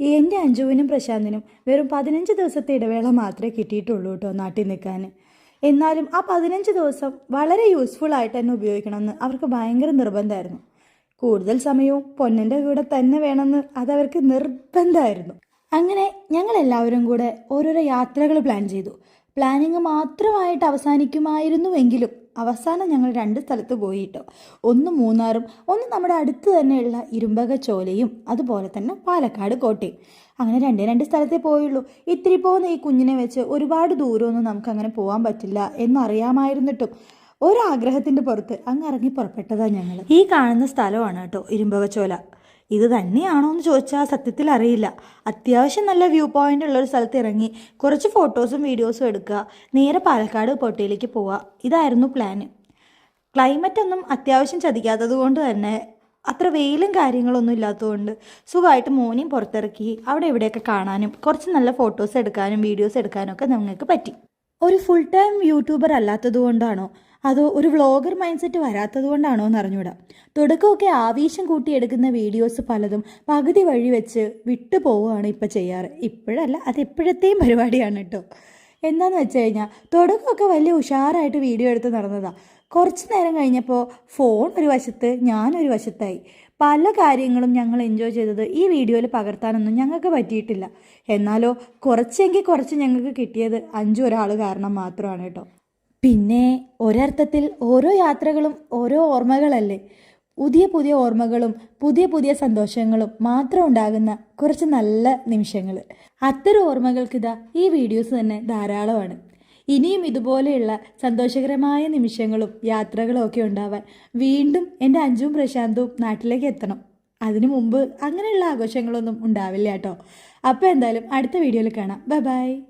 എന്റെ അഞ്ജുവിനും പ്രശാന്തിനും വെറും പതിനഞ്ച് ദിവസത്തെ ഇടവേള മാത്രമേ കിട്ടിയിട്ടുള്ളൂ കേട്ടോ നാട്ടിൽ നിൽക്കാൻ. എന്നാലും ആ പതിനഞ്ച് ദിവസം വളരെ യൂസ്ഫുൾ ആയിട്ട് തന്നെ ഉപയോഗിക്കണമെന്ന് അവർക്ക് ഭയങ്കര നിർബന്ധമായിരുന്നു. കൂടുതൽ സമയവും പൊന്നിന്റെ കൂടെ തന്നെ വേണമെന്ന് അതവർക്ക് നിർബന്ധമായിരുന്നു. അങ്ങനെ ഞങ്ങളെല്ലാവരും കൂടെ ഓരോരോ യാത്രകൾ പ്ലാൻ ചെയ്തു. പ്ലാനിങ് മാത്രമായിട്ട് അവസാനിക്കുമായിരുന്നുവെങ്കിലും അവസാനം ഞങ്ങൾ രണ്ട് സ്ഥലത്ത് പോയിട്ടോ. ഒന്ന് മൂന്നാറും ഒന്ന് നമ്മുടെ അടുത്ത് തന്നെയുള്ള ഇരുമ്പക ചോലയും അതുപോലെ തന്നെ പാലക്കാട് കോട്ടയും. അങ്ങനെ രണ്ട് രണ്ട് സ്ഥലത്തേ പോയുള്ളൂ. ഇത്തിരി പോകുന്ന ഈ കുഞ്ഞിനെ വെച്ച് ഒരുപാട് ദൂരമൊന്നും നമുക്ക് അങ്ങനെ പോകാൻ പറ്റില്ല എന്നറിയാമായിരുന്നിട്ടും ഒരാഗ്രഹത്തിന്റെ പുറത്ത് അങ്ങ് ഇറങ്ങി പുറപ്പെട്ടതാണ് ഞങ്ങൾ ഈ കാണുന്ന സ്ഥലമാണ് കേട്ടോ ഇരുമ്പകച്ചോല. ഇത് തന്നെയാണോ എന്ന് ചോദിച്ചാൽ സത്യത്തിൽ അറിയില്ല. അത്യാവശ്യം നല്ല വ്യൂ പോയിന്റ് ഉള്ള ഒരു സ്ഥലത്ത് ഇറങ്ങി കുറച്ച് ഫോട്ടോസും വീഡിയോസും എടുക്കുക. നേരെ പാലക്കാട് പോട്ടയിലേക്ക് പോവുക. ഇതായിരുന്നു പ്ലാന് ക്ലൈമറ്റ് ഒന്നും അത്യാവശ്യം ചതിക്കാത്തത് കൊണ്ട് തന്നെ അത്ര വെയിലും കാര്യങ്ങളൊന്നും ഇല്ലാത്തതുകൊണ്ട് സുഖമായിട്ട് മോനെയും പുറത്തിറക്കി അവിടെ ഇവിടെയൊക്കെ കാണാനും കുറച്ച് നല്ല ഫോട്ടോസ് എടുക്കാനും വീഡിയോസ് എടുക്കാനും ഒക്കെ നിങ്ങൾക്ക് പറ്റി. ഒരു ഫുൾ ടൈം യൂട്യൂബർ അല്ലാത്തത് കൊണ്ടാണോ? അതോ ഒരു വ്ളോഗർ മൈൻഡ് സെറ്റ് വരാത്തത് കൊണ്ടാണോ എന്ന് അറിഞ്ഞൂടാ. തുടക്കമൊക്കെ ആവേശം കൂട്ടിയെടുക്കുന്ന വീഡിയോസ് പലതും പകുതി വഴി വെച്ച് വിട്ടു പോവുകയാണ് ഇപ്പം ചെയ്യാറ്. ഇപ്പോഴല്ല അത് എപ്പോഴത്തെയും പരിപാടിയാണ് കേട്ടോ എന്താന്ന് വെച്ച് കഴിഞ്ഞാൽ തുടക്കമൊക്കെ വലിയ ഉഷാറായിട്ട് വീഡിയോ എടുത്ത് നടന്നതാണ് കുറച്ച് നേരം കഴിഞ്ഞപ്പോൾ ഫോൺ ഒരു വശത്ത് ഞാനൊരു വശത്തായി. പല കാര്യങ്ങളും ഞങ്ങൾ എൻജോയ് ചെയ്തത് ഈ വീഡിയോയിൽ പകർത്താനൊന്നും ഞങ്ങൾക്ക് പറ്റിയിട്ടില്ല. എന്നാലോ കുറച്ചെങ്കിൽ കുറച്ച് ഞങ്ങൾക്ക് കിട്ടിയത് അഞ്ചു ഒരാൾ കാരണം മാത്രമാണ് കേട്ടോ. പിന്നെ ഒരർത്ഥത്തിൽ ഓരോ യാത്രകളും ഓരോ ഓർമ്മകളല്ലേ? പുതിയ പുതിയ ഓർമ്മകളും പുതിയ പുതിയ സന്തോഷങ്ങളും മാത്രം ഉണ്ടാകുന്ന കുറച്ച് നല്ല നിമിഷങ്ങൾ. അത്തരം ഓർമ്മകൾക്കിതാ ഈ വീഡിയോസ് തന്നെ ധാരാളമാണ്. ഇനിയും ഇതുപോലെയുള്ള സന്തോഷകരമായ നിമിഷങ്ങളും യാത്രകളും ഒക്കെ ഉണ്ടാവാൻ വീണ്ടും എന്റെ അഞ്ചും പ്രശാന്തും നാട്ടിലേക്ക് എത്തണം. അതിനു മുമ്പ് അങ്ങനെയുള്ള ആഘോഷങ്ങളൊന്നും ഉണ്ടാവില്ല കേട്ടോ. അപ്പോൾ എന്തായാലും അടുത്ത വീഡിയോയിൽ കാണാം. Bye bye.